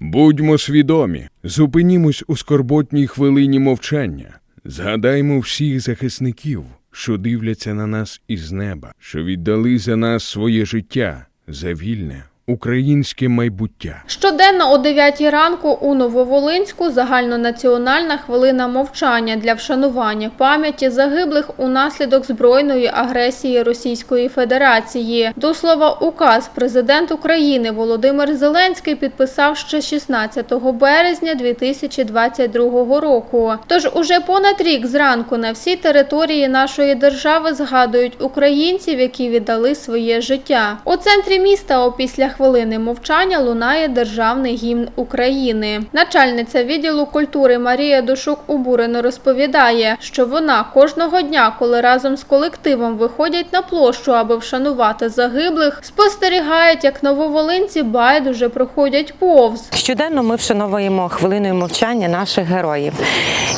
Будьмо свідомі, зупинімось у скорботній хвилині мовчання. Згадаймо всіх захисників, що дивляться на нас із неба, що віддали за нас своє життя за вільне українське майбуття. Щоденно о 9 ранку у Нововолинську загальнонаціональна хвилина мовчання для вшанування пам'яті загиблих унаслідок збройної агресії Російської Федерації. До слова, указ президент України Володимир Зеленський підписав ще 16 березня 2022 року. Тож уже понад рік зранку на всій території нашої держави згадують українців, які віддали своє життя. У центрі міста опісля хвилини мовчання лунає державний гімн України. Начальниця відділу культури Марія Душук обурено розповідає, що вона кожного дня, коли разом з колективом виходять на площу, аби вшанувати загиблих, спостерігають, як нововолинці байдуже проходять повз. Щоденно ми вшановуємо хвилиною мовчання наших героїв.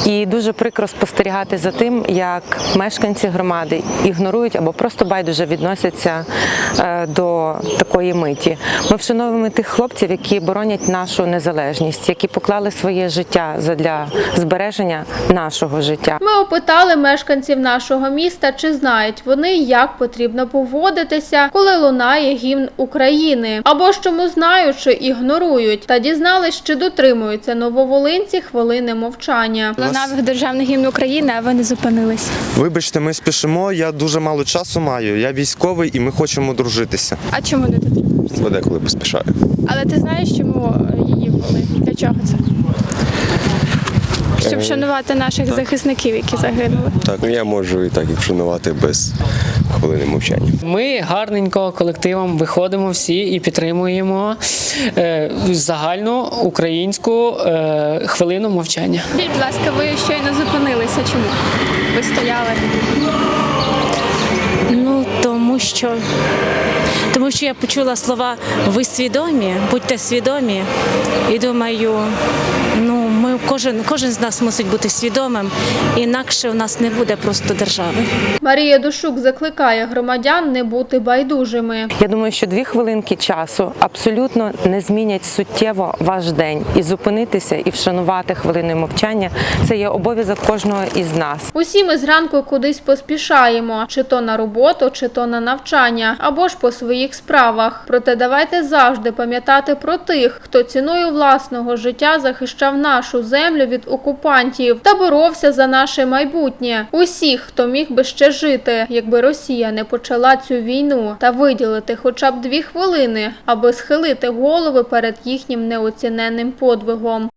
І дуже прикро спостерігати за тим, як мешканці громади ігнорують або просто байдуже відносяться е, до такої миті. Ми вшановуємо тих хлопців, які боронять нашу незалежність, які поклали своє життя для збереження нашого життя. Ми опитали мешканців нашого міста, чи знають вони, як потрібно поводитися, коли лунає гімн України, або ж чому знаючи, ігнорують, та дізнались, чи дотримуються нововолинці хвилини мовчання. Лунав державний гімн України, а ви не зупинились. Вибачте, ми спішимо. Я дуже мало часу маю. Я військовий і ми хочемо дружитися. А чому не дотримуєшся? Бо деколи поспішаю. Але ти знаєш, чому її ввели? Для чого це? Щоб вшанувати наших захисників, які загинули. Так, ну я можу і так і вшанувати без хвилини мовчання. Ми гарненько колективом виходимо всі і підтримуємо е, загальну українську е, хвилину мовчання. Скажіть, будь ласка, ви щойно зупинилися. Чому? Ви стояли. Ну тому що тому що я почула слова ви свідомі, будьте свідомі. І думаю, кожен, кожен з нас мусить бути свідомим, інакше у нас не буде просто держави. Марія Душук закликає громадян не бути байдужими. Я думаю, що дві хвилинки часу абсолютно не змінять суттєво ваш день і зупинитися і вшанувати хвилиною мовчання це є обов'язок кожного із нас. Усі ми зранку кудись поспішаємо, чи то на роботу, чи то на навчання, або ж по своїх справах. Проте давайте завжди пам'ятати про тих, хто ціною власного життя захищав нашу землю від окупантів та боровся за наше майбутнє. Усіх, хто міг би ще жити, якби Росія не почала цю війну, та виділити хоча б дві хвилини, аби схилити голови перед їхнім неоціненним подвигом.